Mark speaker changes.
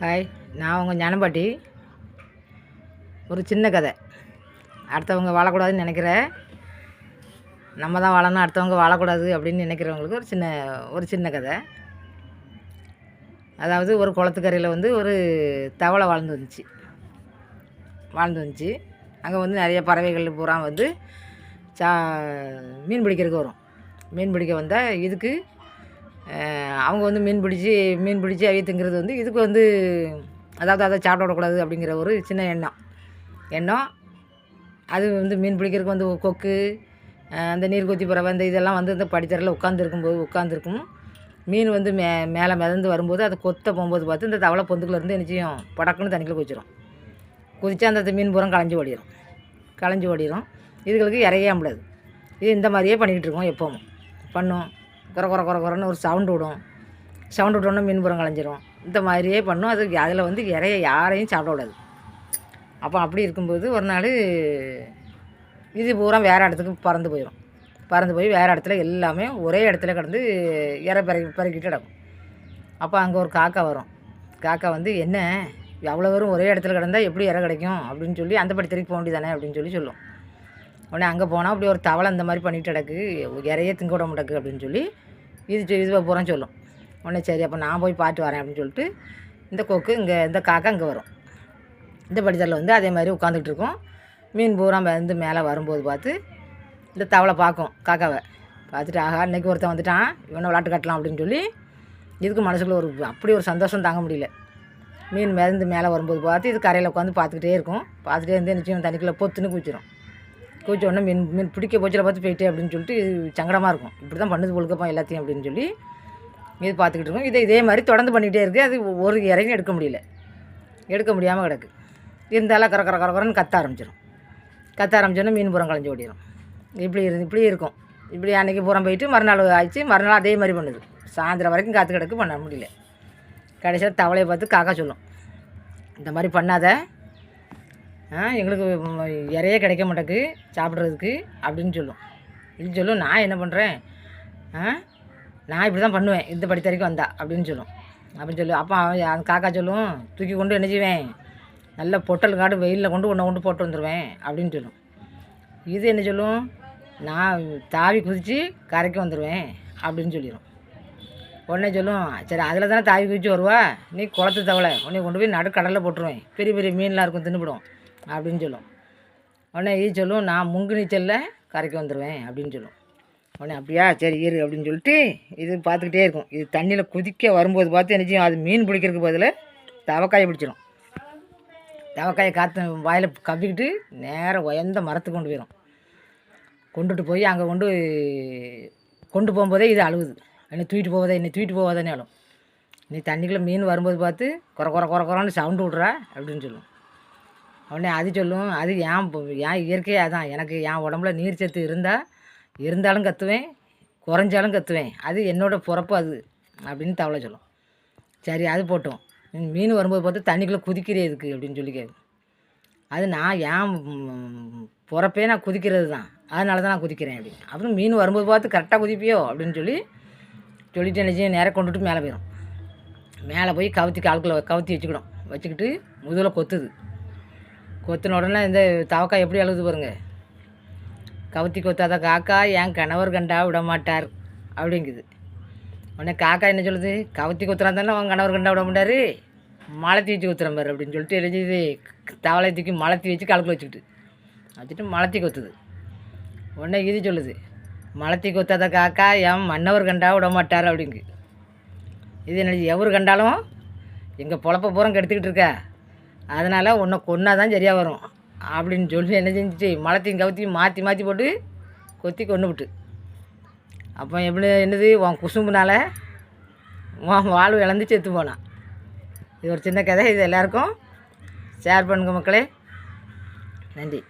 Speaker 1: Hi நான் உங்கள் ஞானம்பாட்டி. ஒரு சின்ன கதை. அடுத்தவங்க வாழக்கூடாதுன்னு நினைக்கிறேன் நம்ம தான் வாழணும் அடுத்தவங்க வாழக்கூடாது அப்படின்னு நினைக்கிறவங்களுக்கு ஒரு சின்ன ஒரு சின்ன கதை. அதாவது ஒரு குளத்துக்கரையில் வந்து ஒரு தவளை வாழ்ந்து வந்துச்சு. வாழ்ந்து வந்துச்சு. அங்கே வந்து நிறைய பறவைகள் பூரா வந்து சா மீன் பிடிக்கிறதுக்கு வரும். மீன் பிடிக்க வந்தால் இதுக்கு அவங்க வந்து மீன் பிடிச்சி மீன் பிடிச்சி அவிய திங்கிறது வந்து இதுக்கு வந்து அதாவது அதை சாப்பிட விடக்கூடாது அப்படிங்கிற ஒரு சின்ன எண்ணம். எண்ணம். அது வந்து மீன் பிடிக்கிறதுக்கு வந்து கொக்கு அந்த அந்த நீர்கொத்தி பறவை இந்த இதெல்லாம் வந்து இந்த படித்தரில் உட்காந்துருக்கும்போது உட்காந்துருக்கும் மீன் வந்து மே மேலே மிதந்து வரும்போது அதை கொத்த போகும்போது பார்த்து இந்த தவளை பொந்துக்குள்ள என்னச்சியும் படக்குன்னு தண்ணிக்குள்ள குதிச்சிடும் குதிச்சா அந்த மீன் பூரம் களைஞ்சி ஓடிடும் களைஞ்சி ஓடிடும் இதுகளுக்கு இறையே முடியாது இது இந்த மாதிரியே பண்ணிக்கிட்டு இருக்கோம் எப்போவும். பண்ணும். குறை குறை குறை குறைன்னு ஒரு சவுண்டு விடும். சவுண்டு விட்டோன்னே மீன் கலைஞ்சிரும். இந்த மாதிரியே பண்ணும். அது அதில் வந்து இறைய யாரையும் சாப்பிடக்கூடாது அப்போ அப்படி இருக்கும்போது ஒரு நாள் இது பூரா வேறு இடத்துக்கு பறந்து போயிடும் பறந்து போய் வேறு இடத்துல எல்லாமே ஒரே இடத்துல கிடந்து இறை பிறகு பிறக்கிட்டு கிடக்கும். அப்போ அங்கே ஒரு காக்கா வரும். காக்கா வந்து என்ன? எவ்வளோ வரும் ஒரே இடத்துல கிடந்தா எப்படி இறை கிடைக்கும்? அப்படின்னு சொல்லி அந்த படி திருப்பி போக வேண்டியதானே? அப்படின்னு சொல்லி சொல்லும். உடனே அங்கே போனால் அப்படி ஒரு தவளை இந்த மாதிரி பண்ணிட்டு கிடக்கு. இறையே திங்க விட மாட்டேக்கு அப்படின்னு சொல்லி இது சொ- இது சொல்லும். உடனே சரி அப்போ நான் போய் பாட்டு வரேன் அப்படின்னு சொல்லிட்டு இந்த கொக்கு இங்கே இந்த காக்கா இங்கே வரும். இந்த படித்தலில் வந்து அதே மாதிரி உட்காந்துக்கிட்டு இருக்கும். மீன் பூரா வந்து மேலே வரும்போது பார்த்து இந்த தவளை பார்க்கும் காக்காவை. பார்த்துட்டு ஆகா இன்றைக்கி ஒருத்தன் வந்துட்டான். இவனை விளாட்டு கட்டலாம் அப்படின்னு சொல்லி இதுக்கு மனசுக்குள்ள ஒரு அப்படி ஒரு சந்தோஷம் தாங்க முடியல. மீன் மிதந்து மேலே வரும்போது பார்த்து இது கரையில் உட்காந்து பார்த்துக்கிட்டே இருக்கும். பார்த்துட்டே இருந்து நிச்சயம் தண்ணிக்குள்ளே பொத்துன்னு குச்சிரும் குச்சி உடனே மீன் மீன் பிடிக்க போச்சில் பார்த்து போயிட்டே அப்படின்னு சொல்லிட்டு சங்கடமாக இருக்கும். இப்படி தான் பண்ணுது ஒழுக்கப்பா எல்லாத்தையும் அப்படின்னு சொல்லி இது பார்த்துக்கிட்டு இருக்கும். இதை இதே மாதிரி தொடர்ந்து பண்ணிக்கிட்டே இருக்குது அது ஒரு இறங்கி எடுக்க முடியல. எடுக்க முடியாமல் கிடக்கு. இருந்தாலும் கர கர கர கரன்னு கத்த ஆரம்பிச்சிடும் கத்த ஆரம்பிச்சோடனே மீன் புறம் கலைஞ்சி ஓடிடும் இப்படி இருந்து இப்படி இருக்கும். இப்படி அன்றைக்கி புறம் போயிட்டு மறுநாள் ஆயிடுச்சு. மறுநாள் அதே மாதிரி பண்ணுது. சாயந்தரம் வரைக்கும் காற்று கிடக்கு பண்ண முடியல. கடைசியில் தவளையை பார்த்து காக்கா சொல்லும். இந்த மாதிரி பண்ணாத. எங்களுக்கு ம், இறையே கிடைக்க மாட்டேக்கு சாப்பிட்றதுக்கு அப்படின்னு சொல்லும். இது சொல்லும் நான் என்ன பண்ணுறேன் ஆ நான் இப்படி தான் பண்ணுவேன் இந்த படித்தரைக்கும் வந்தா அப்படின்னு சொல்லும். அப்படின்னு சொல்லு அப்போ அவன் அந்த காக்கா சொல்லும் தூக்கி கொண்டு என்ன செய்வேன்? நல்ல பொட்டல் காடு வெயிலில் கொண்டு உன்னை கொண்டு போட்டு வந்துடுவேன் அப்படின்னு சொல்லும். இது என்ன சொல்லும்? நான் தாவி குதித்து கரைக்கு வந்துடுவேன் அப்படின்னு சொல்லிடும் உடனே சொல்லும் சரி அதில் தானே தாவி குதித்து வருவா? நீ குளத்து தவளை உன்னை கொண்டு போய் நடுக்கடலில் போட்டுருவேன். பெரிய பெரிய மீன்லாம் இருக்கும் தின்னுபிடும் அப்படின்னு சொல்லும். உடனே இது சொல்லும் நான் முங்கு நீச்சலில் கரைக்கு வந்துடுவேன் அப்படின்னு சொல்லும். உடனே அப்படியா? சரி இரு அப்படின்னு சொல்லிட்டு இது பார்த்துக்கிட்டே இருக்கும். இது தண்ணியில் குதிக்க வரும்போது பார்த்து என்ன செய்யும்? அது மீன் பிடிக்கிறதுக்கு பதில் தவக்காயை பிடிச்சிடும். தவக்காயை காற்று வாயில் கவ்விக்கிட்டு நேராக உயர்ந்த மரத்துக்கு கொண்டு போயிடும் கொண்டுட்டு போய் அங்கே கொண்டு கொண்டு போகும்போதே இது அழுகுது என்னை தூக்கிட்டு போவதே என்னை தூக்கிட்டு போவதானே அழும். நீ தண்ணிக்குள்ளே மீன் வரும்போது பார்த்து குறை குறை குறை குறைன்னு சவுண்டு விட்றா அப்படின்னு சொல்லுவோம் உடனே அது சொல்லும் அது ஏன் ஏன் இயற்கையாக தான். எனக்கு என் உடம்புல நீர் சத்து இருந்தால் இருந்தாலும் கத்துவேன் குறைஞ்சாலும் கற்றுவேன் அது என்னோட பிறப்பு அது அப்படின்னு தவளை சொல்லும். சரி அது போட்டோம். மீன் வரும்போது பார்த்து தண்ணிக்குள்ளே குதிக்கிறே இருக்குது அப்படின்னு சொல்லி கேட்கும். அது நான் ஏன் பிறப்பே நான் குதிக்கிறது தான். அதனால தான் நான் குதிக்கிறேன் அப்படின்னு. அப்புறம் மீன் வரும்போது பார்த்து கரெக்டாக குதிப்பியோ அப்படின்னு சொல்லி சொல்லிட்டு நினச்சி நேராக கொண்டுட்டு மேலே போயிடும் மேலே போய் கவுத்தி கால்குள்ள கவுத்தி வச்சுக்கிடும். வச்சுக்கிட்டு முதுகில் கொத்துது. கொத்தின உடனே இந்த தவக்காய் எப்படி அழுது பாருங்க. கவுத்தி கொத்தாத காக்கா என் கணவர் கண்டா விட மாட்டார் அப்படிங்குது. உடனே காக்கா என்ன சொல்லுது? கவுத்தி கொத்துறா தானே அவன் கணவர் கண்டா விட மாட்டார்? மலத்தி வச்சு கொத்துறேன் பாரு அப்படின்னு சொல்லிட்டு எழுதிது தவளை தூக்கி மலத்தி வச்சு காலுக்குள்ள வச்சுக்கிட்டு வச்சுட்டு மலத்தி கொத்துது. உடனே இது சொல்லுது மலத்தி கொத்தாத காக்கா என் மன்னவர் கண்டா விட மாட்டார் அப்படிங்கு. இது என்ன எவர் கண்டாலும் எங்கள் பொழப்ப பூரம் கெடுத்துக்கிட்டு இருக்க? அதனால் உன்னை கொன்னா தான் சரியாக வரும். அப்படின்னு சொல்லி என்ன செஞ்சுட்டு மலத்தையும் கவுத்தையும் மாற்றி மாற்றி போட்டு கொத்தி கொண்டு விட்டு. அப்போ எப்படி என்னது? உன் குசும்புனால் உன் வாழ்வு இழந்து செத்து போனான். இது ஒரு சின்ன கதை. இது எல்லாருக்கும் ஷேர் பண்ணுங்க மக்களே. நன்றி.